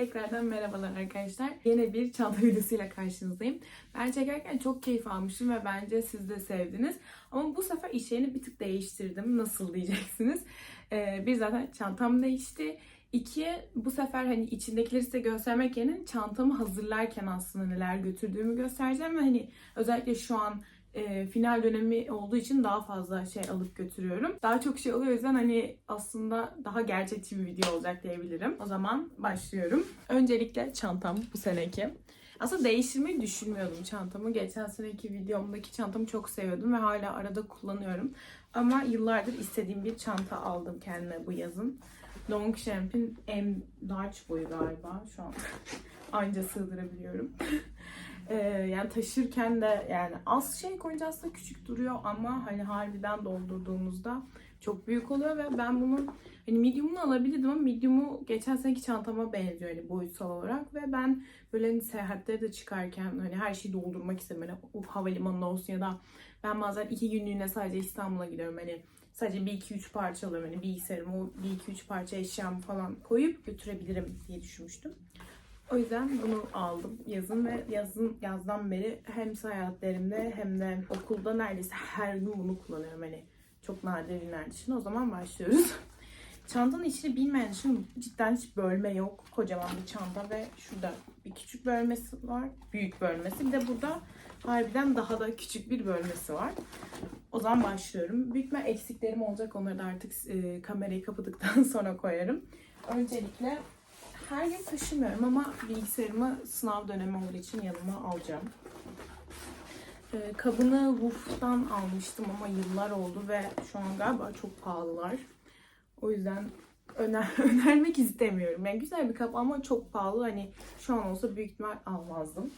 Tekrardan merhabalar arkadaşlar. Yine bir çanta videosuyla karşınızdayım. Ben çekerken çok keyif almıştım ve bence siz de sevdiniz. Ama bu sefer iş yerini bir tık değiştirdim. Nasıl diyeceksiniz. Ee, bir zaten çantam değişti. İki, bu sefer hani içindekileri size göstermek yerine çantamı hazırlarken aslında neler götürdüğümü göstereceğim. Ve hani özellikle şu an e, final dönemi olduğu için daha fazla şey alıp götürüyorum. Daha çok şey oluyor o yüzden hani aslında daha gerçekçi bir video olacak diyebilirim. O zaman başlıyorum. Öncelikle çantam bu seneki. Aslında değiştirmeyi düşünmüyordum çantamı. Geçen seneki videomdaki çantamı çok seviyordum ve hala arada kullanıyorum. Ama yıllardır istediğim bir çanta aldım kendime bu yazın. Longchamp'in M large boyu galiba şu an. Anca sığdırabiliyorum. Ee, yani taşırken de yani az şey koyunca aslında küçük duruyor ama hani harbiden doldurduğumuzda çok büyük oluyor ve ben bunun hani medium'unu alabilirdim ama medium'u geçen seneki çantama benziyor hani boyutsal olarak ve ben böyle hani seyahatlere de çıkarken hani her şeyi doldurmak istedim. Hani o havalimanında olsun ya da ben bazen iki günlüğüne sadece İstanbul'a gidiyorum hani sadece bir iki üç parça alıyorum hani bilgisayarımı bir iki üç parça eşyamı falan koyup götürebilirim diye düşünmüştüm. O yüzden bunu aldım yazın ve yazın yazdan beri hem seyahatlerimde hem de okulda neredeyse her gün bunu kullanıyorum. Hani çok nadir günler dışında. O zaman başlıyoruz. Çantanın içini bilmeyen için cidden hiç bölme yok. Kocaman bir çanta ve şurada bir küçük bölmesi var. Büyük bölmesi. Bir de burada harbiden daha da küçük bir bölmesi var. O zaman başlıyorum. Büyük eksiklerim olacak. Onları da artık e, kamerayı kapadıktan sonra koyarım. Öncelikle her gün taşımıyorum ama bilgisayarımı sınav dönemi olduğu için yanıma alacağım. Ee, kabını Woof'tan almıştım ama yıllar oldu ve şu an galiba çok pahalılar. O yüzden öner önermek istemiyorum. Yani güzel bir kap ama çok pahalı. Hani şu an olsa büyük ihtimal almazdım.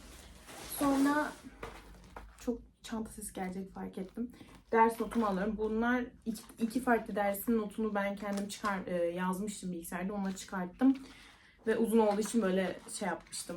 Sonra çok çanta sesi gelecek fark ettim. Ders notumu alıyorum. Bunlar iki, iki farklı dersin notunu ben kendim çıkar e, yazmıştım bilgisayarda. Onları çıkarttım. Ve uzun olduğu için böyle şey yapmıştım.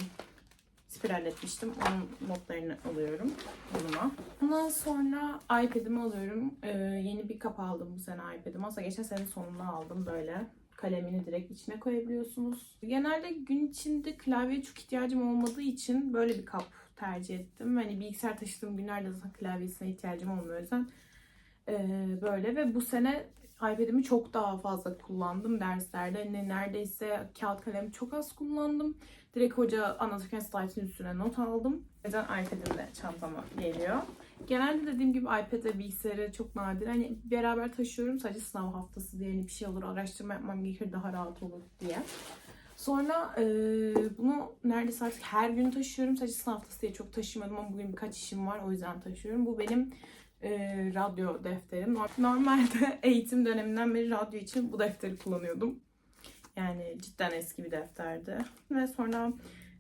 Spiral etmiştim. Onun notlarını alıyorum yanıma. Ondan sonra iPad'imi alıyorum. Ee, yeni bir kap aldım bu sene iPad'imi. Aslında geçen sene sonunda aldım böyle. Kalemini direkt içine koyabiliyorsunuz. Genelde gün içinde klavyeye çok ihtiyacım olmadığı için böyle bir kap tercih ettim. Hani bilgisayar taşıdığım günlerde zaten klavyesine ihtiyacım olmuyor o yüzden. Ee, böyle ve bu sene iPad'imi çok daha fazla kullandım derslerde. Ne neredeyse kağıt kalemi çok az kullandım. Direkt hoca anlatırken slide'ın üstüne not aldım. O yüzden iPad'im de çantama geliyor. Genelde dediğim gibi iPad ve bilgisayarı çok nadir. Hani beraber taşıyorum sadece sınav haftası diye hani bir şey olur araştırma yapmam gerekir daha rahat olur diye. Sonra e, bunu neredeyse artık her gün taşıyorum. Sadece sınav haftası diye çok taşımadım ama bugün birkaç işim var o yüzden taşıyorum. Bu benim e, radyo defterim. Normalde eğitim döneminden beri radyo için bu defteri kullanıyordum. Yani cidden eski bir defterdi. Ve sonra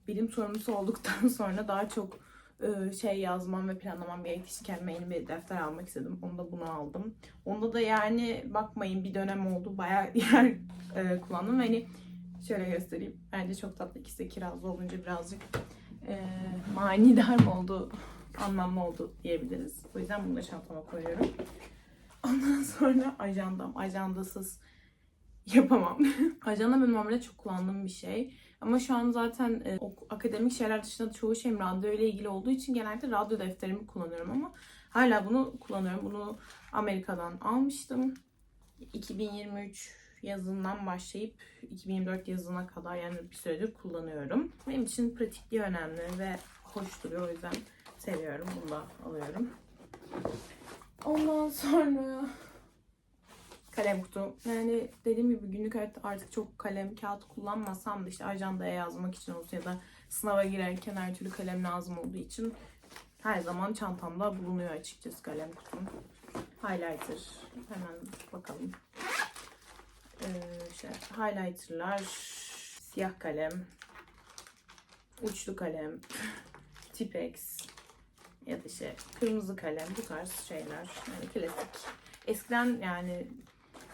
bilim sorumlusu olduktan sonra daha çok e, şey yazmam ve planlamam gerektiği kendime yeni bir defter almak istedim. Onda bunu aldım. Onda da yani bakmayın bir dönem oldu. Bayağı yer e, kullandım. Ve hani şöyle göstereyim. Bence çok tatlı. İkisi de kirazlı olunca birazcık e, manidar mı oldu anlamlı oldu diyebiliriz. O yüzden bunu da çantama koyuyorum. Ondan sonra ajandam. Ajandasız yapamam. Ajanda benim normalde çok kullandığım bir şey. Ama şu an zaten e, ok- akademik şeyler dışında çoğu şeyim radyo ile ilgili olduğu için genelde radyo defterimi kullanıyorum ama hala bunu kullanıyorum. Bunu Amerika'dan almıştım. 2023 yazından başlayıp 2024 yazına kadar yani bir süredir kullanıyorum. Benim için pratikliği önemli ve hoş duruyor o yüzden seviyorum. Bunu da alıyorum. Ondan sonra kalem kutu. Yani dediğim gibi günlük hayatta artık çok kalem, kağıt kullanmasam da işte ajandaya yazmak için olsun ya da sınava girerken her türlü kalem lazım olduğu için her zaman çantamda bulunuyor açıkçası kalem kutum. Highlighter. Hemen bakalım. Ee, şey, highlighterlar, siyah kalem, uçlu kalem, Tipex ya da işte kırmızı kalem bu tarz şeyler. Yani klasik. Eskiden yani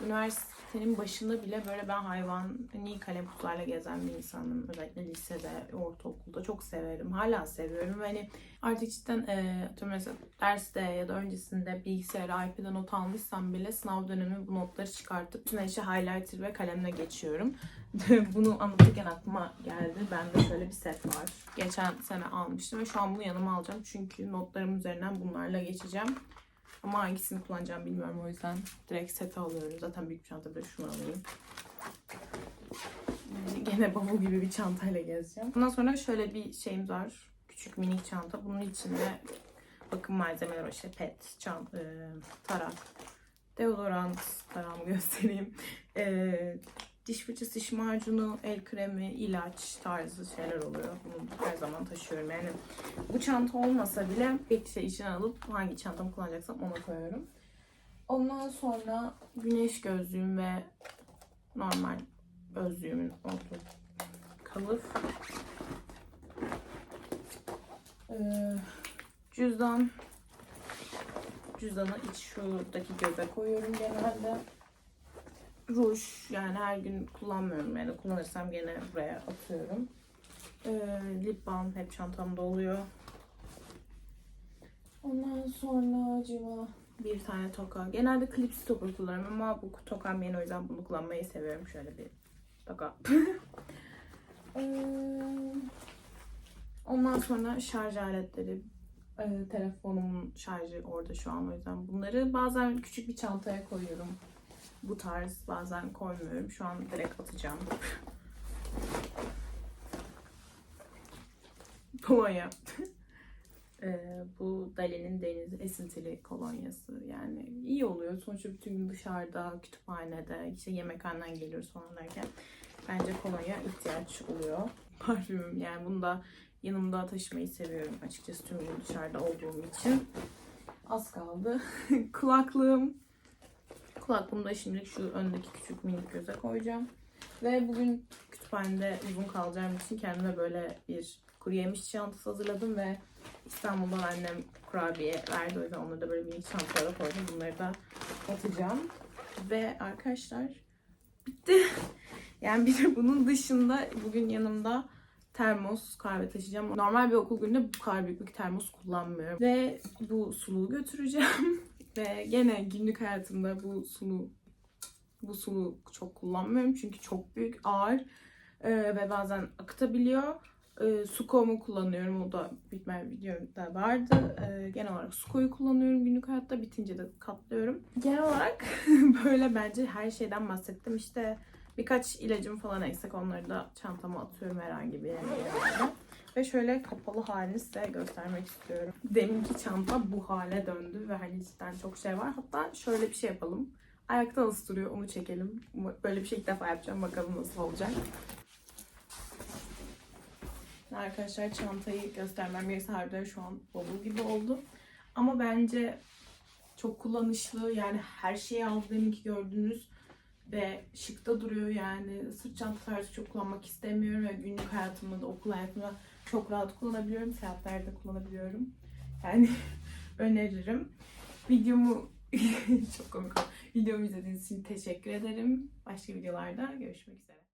üniversite senin başında bile böyle ben hayvani kalem kutularla gezen bir insanım. Özellikle lisede, ortaokulda çok severim. Hala seviyorum. Hani artık cidden e, mesela derste ya da öncesinde bilgisayara, iPad'e not almışsam bile sınav dönemi bu notları çıkartıp üstüne işte highlighter ve kalemle geçiyorum. Bunu anlatırken aklıma geldi. Bende şöyle bir set var. Geçen sene almıştım ve şu an bunu yanıma alacağım. Çünkü notlarım üzerinden bunlarla geçeceğim. Ama hangisini kullanacağım bilmiyorum o yüzden direkt seti alıyorum. Zaten büyük bir çanta de şunu alayım. Gene bavul gibi bir çantayla gezeceğim. Bundan sonra şöyle bir şeyimiz var. Küçük minik çanta. Bunun içinde bakım malzemeleri var. İşte pet, çan, e, tarak, deodorant, tarağımı göstereyim. E, diş fırçası, diş macunu, el kremi, ilaç tarzı şeyler oluyor. Bunu her zaman taşıyorum. Yani bu çanta olmasa bile bir şey içine alıp hangi çantamı kullanacaksam ona koyuyorum. Ondan sonra güneş gözlüğüm ve normal gözlüğümün olduğu kalıp. Ee, cüzdan. Cüzdanı iç şuradaki göze koyuyorum genelde. Ruj yani her gün kullanmıyorum yani kullanırsam gene buraya atıyorum. Ee, lip balm hep çantamda oluyor. Ondan sonra acaba bir tane toka. Genelde klipsi toka kullanıyorum ama bu tokam yeni o yüzden bunu kullanmayı seviyorum. Şöyle bir toka. Ee, Ondan sonra şarj aletleri. Ee, telefonumun şarjı orada şu an o yüzden bunları bazen küçük bir çantaya koyuyorum. Bu tarz bazen koymuyorum. Şu an direkt atacağım. Kolonya. Ee, bu Dali'nin deniz esintili kolonyası. Yani iyi oluyor. Sonuçta bütün gün dışarıda, kütüphanede, işte yemekhaneden geliyoruz falan derken bence kolonya ihtiyaç oluyor. Parfümüm yani bunu da yanımda taşımayı seviyorum açıkçası tüm gün dışarıda olduğum için. Az kaldı. Kulaklığım. Kulaklığımı da şimdilik şu öndeki küçük minik göze koyacağım. Ve bugün kütüphanede uzun kalacağım için kendime böyle bir kuru yemiş çantası hazırladım ve İstanbul'dan annem kurabiye verdi. O yüzden onları da böyle minik çantalara koydum. Bunları da atacağım. Ve arkadaşlar bitti. Yani bir de bunun dışında bugün yanımda termos kahve taşıyacağım. Normal bir okul gününde bu kadar büyük bir termos kullanmıyorum. Ve bu suluğu götüreceğim. Ve gene günlük hayatımda bu sulu bu sulu çok kullanmıyorum çünkü çok büyük, ağır ee, ve bazen akıtabiliyor. Ee, Suko'mu kullanıyorum. O da bitmez videomda vardı. Ee, genel olarak Suko'yu kullanıyorum günlük hayatta. Bitince de katlıyorum. Genel olarak böyle bence her şeyden bahsettim. İşte birkaç ilacım falan eksik. Onları da çantama atıyorum herhangi bir yere. Ve şöyle kapalı halini size göstermek istiyorum. Deminki çanta bu hale döndü ve hani cidden çok şey var. Hatta şöyle bir şey yapalım. Ayakta nasıl duruyor onu çekelim. Böyle bir şey ilk defa yapacağım. Bakalım nasıl olacak. Arkadaşlar çantayı göstermem gerekirse harbiden şu an bavul gibi oldu. Ama bence çok kullanışlı. Yani her şeyi aldı deminki gördüğünüz ve şıkta duruyor yani. Sırt çanta tarzı çok kullanmak istemiyorum ve günlük hayatımda da okul hayatımda çok rahat kullanabiliyorum. Seyahatlerde kullanabiliyorum. Yani öneririm. Videomu çok komik oldu. Videomu izlediğiniz için teşekkür ederim. Başka videolarda görüşmek üzere.